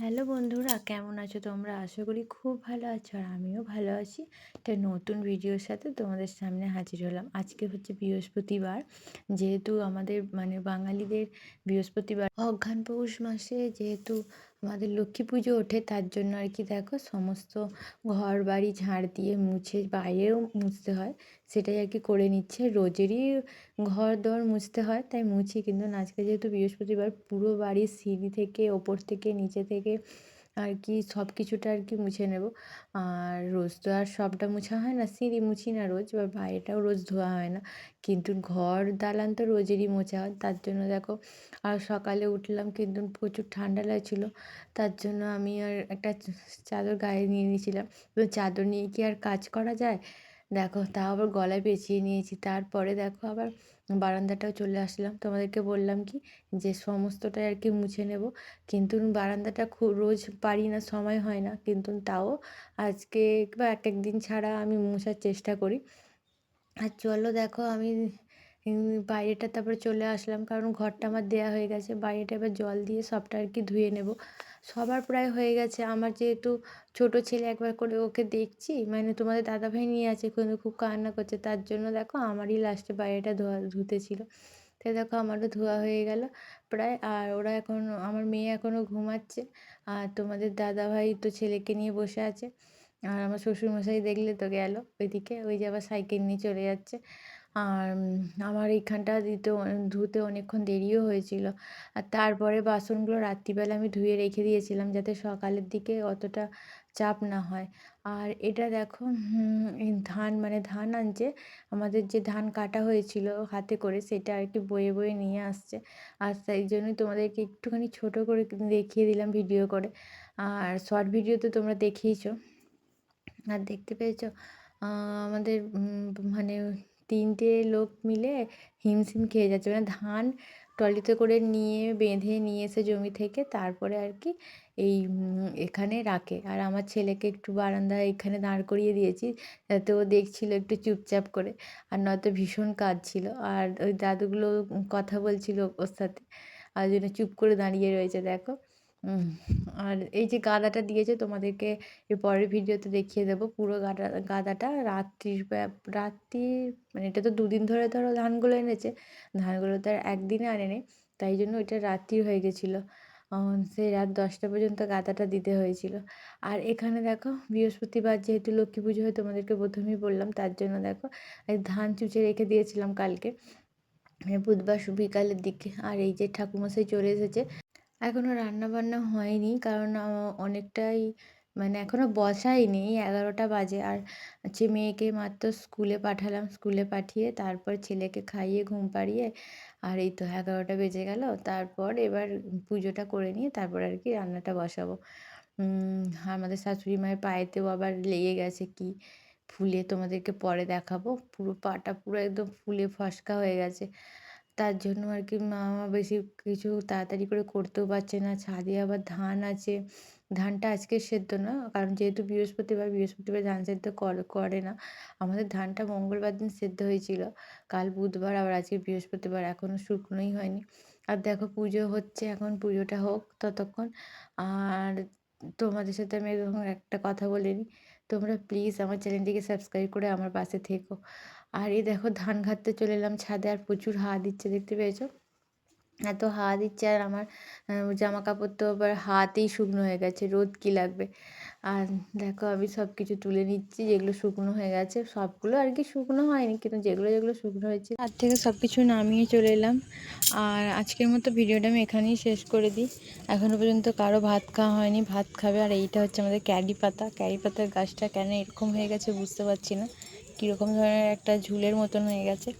Hello বন্ধুরা, কেমন আছো তোমরা? আশা করি খুব ভালো আছো আর আমিও ভালো আছি। একটা নতুন ভিডিওর সাথে তোমাদের সামনে হাজির হলাম। আজকে হচ্ছে বৃহস্পতিবার। যেহেতু আমাদের মানে বাঙালিদের বৃহস্পতিবার অজ্ঞান পৌষ মাসে যেহেতু আমাদের লক্ষ্মী পুজো ওঠে তার জন্য আর কি দেখো সমস্ত ঘর বাড়ি ঝাড় দিয়ে মুছে বাইরেও মুছতে হয়, সেটাই আর কি করে নিচ্ছে। রোজেরই ঘর দর মুছতে হয়, তাই মুছি। কিন্তু আজকে যেহেতু বৃহস্পতিবার পুরো বাড়ির সিঁড়ি থেকে ওপর থেকে নিচে থেকে আর কি সব কিছুটা আর কি মুছে নেব। আর রোজ তো আর সবটা মোছা হয় না, সিঁড়ি মুছি না রোজ, বা বাইরেটাও রোজ ধোয়া হয় না। কিন্তু ঘর দালান তো রোজেরই মোছা হয় তার জন্য দেখো, আর সকালে উঠলাম কিন্তু প্রচুর ঠান্ডা লাগছিল, তার জন্য আমি আর একটা চাদর গায়ে নিয়ে নিয়েছিলাম। চাদর নিয়ে কি আর কাজ করা যায়? দেখো তাও আবার গলায় পেঁচিয়ে নিয়েছি। তারপরে দেখো আবার বারান্দাটাও চলে আসলাম। তোমাদেরকে বললাম কি যে সমস্তটাই আর কি মুছে নেব। কিন্তু বারান্দাটা খুব রোজ পারি না, সময় হয় না। কিন্তু তাও আজকে বা এক এক দিন ছাড়া আমি মোছার চেষ্টা করি। আর চলো দেখো আমি বাইরেটা তারপরে চলে আসলাম। কারণ ঘরটা আমার দেয়া হয়ে গেছে। বাইরেটা এবার জল দিয়ে সবটা আর কি ধুয়ে নেব। সবার প্রায় হয়ে গেছে। আমার যেহেতু ছোট ছেলে, একবার করে ওকে দেখছি। মানে তোমাদের দাদাভাই নিয়ে আছে, কিন্তু খুব কান্না করছে। তার জন্য দেখো আমারই লাস্টে বাইরেটা ধোয়া, ধুতে ছিল। তাই দেখো আমারও ধোয়া হয়ে গেল প্রায়। আর ওরা এখন, আমার মেয়ে এখনও ঘুমাচ্ছে। আর তোমাদের দাদাভাই তো ছেলেকে নিয়ে বসে আছে। আর আমার শ্বশুরমশাই দেখলে তো গেল ওইদিকে। ওই যে আবার সাইকেল নিয়ে চলে যাচ্ছে। আর আমার এইখানটা দিতে ধুতে অনেকক্ষণ দেরিও হয়েছিল। আর তারপরে বাসনগুলো রাত্রিবেলা আমি ধুয়ে রেখে দিয়েছিলাম যাতে সকালের দিকে অতটা চাপ না হয়। আর এটা দেখো ধান মানে ধান আনছে, আমাদের যে ধান কাটা হয়েছিল হাতে করে সেটা আর কি বয়ে বয়ে নিয়ে আসছে। আর সেই জন্যই তোমাদেরকে একটুখানি ছোটো করে দেখিয়ে দিলাম ভিডিও করে। আর শর্ট ভিডিও তো তোমরা দেখেইছো। আর দেখতে পেয়েছ আমাদের মানে তিনটে লোক মিলে হিমশিম খেয়ে যাচ্ছে। মানে ধান ট্রলিতে করে নিয়ে, বেঁধে নিয়ে এসে জমি থেকে তারপরে আর কি এই এখানে রাখে। আর আমার ছেলেকে একটু বারান্দায় এখানে দাঁড় করিয়ে দিয়েছি যাতে ও দেখছিলো একটু চুপচাপ করে। আর নয়তো ভীষণ কাজ ছিল আর ওই দাদুগুলো কথা বলছিল ওর সাথে। আর জন্য চুপ করে দাঁড়িয়ে রয়েছে, দেখো। আর এই যে গাদাটা দিয়েছে, তোমাদেরকে এর পরের ভিডিওতে দেখিয়ে দেবো পুরো গাদা গাদাটা রাত্রির রাত্রির মানে এটা তো দুদিন ধরে ধরো ধানগুলো এনেছে। ধানগুলো তো আর একদিনে আনেনি, তাই জন্য ওইটা রাত্রি হয়ে গেছিল। সেই রাত দশটা পর্যন্ত গাদাটা দিতে হয়েছিল। আর এখানে দেখো, বৃহস্পতিবার যেহেতু লক্ষ্মী পুজো হয়, তোমাদেরকে প্রথমেই বললাম, তার জন্য দেখো ধান চুচে রেখে দিয়েছিলাম কালকে বুধবার বিকালের দিকে। আর এই যে ঠাকুমশাই চলে এসেছে এখনও রান্নাবান্না হয়নি কারণ অনেকটাই মানে এখনও বসাইনি। এগারোটা বাজে। আর হচ্ছে মেয়েকে মাত্র স্কুলে পাঠালাম। স্কুলে পাঠিয়ে তারপর ছেলেকে খাইয়ে ঘুম পাড়িয়ে আর এই তো এগারোটা বেজে গেল। তারপর এবার পুজোটা করে নিয়ে তারপর আর কি রান্নাটা বসাবো। আমাদের শাশুড়ি মায়ের পায়েতেও আবার লেগে গেছে কি ফুলে তোমাদেরকে পরে দেখাবো। পুরো পাটা পুরো একদম ফুলে ফসকা হয়ে গেছে। তার জন্য আর কি মা বেশি কিছু তাড়াতাড়ি করে করতেও পারছে না। ছাদে আবার ধান আছে। ধানটা আজকে সেদ্ধ না, কারণ যেহেতু বৃহস্পতিবার বৃহস্পতিবার ধান সেদ্ধ করে না। আমাদের ধানটা মঙ্গলবার দিন সেদ্ধ হয়েছিল। কাল বুধবার, আবার আজকে বৃহস্পতিবার এখনও শুকনোই হয়নি। আর দেখো পুজো হচ্ছে, এখন পুজোটা হোক ততক্ষণ। আর তোমাদের সাথে আমি এরকম একটা কথা বলে নিই। তোমরা প্লিজ আমার চ্যানেলটিকে সাবস্ক্রাইব করে আমার পাশে থেকো। আর এই দেখো ধান ঘাটতে চলে এলাম ছাদে আর প্রচুর হাওয়া দিচ্ছে, দেখতে পেয়েছ? এত হাওয়া দিচ্ছে আর আমার জামা কাপড় তো আবার হাতেই শুকনো হয়ে গেছে, রোদ কী লাগবে? আর দেখো আমি সব কিছু তুলে নিচ্ছি, যেগুলো শুকনো হয়ে গেছে, সবগুলো আর কি শুকনো হয়নি, কিন্তু যেগুলো যেগুলো শুকনো হয়েছে, তার থেকে সব কিছু নামিয়ে চলে এলাম। আর আজকের মতো ভিডিওটা আমি এখানেই শেষ করে দিই। এখনও পর্যন্ত কারও ভাত খাওয়া হয়নি, ভাত খাবে, আর এইটা হচ্ছে আমাদের ক্যারি পাতা। ক্যারি পাতার গাছটা কেন এরকম হয়ে গেছে বুঝতে পারছি না। কীরকম ধরনের একটা ঝুলের মতন হয়ে গেছে।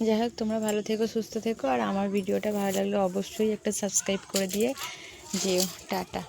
যাই হোক, তোমরা ভালো থেকো, সুস্থ থেকো, আর আমার ভিডিওটা ভালো লাগলে অবশ্যই একটা সাবস্ক্রাইব করে দিয়ে যেও। টাটা।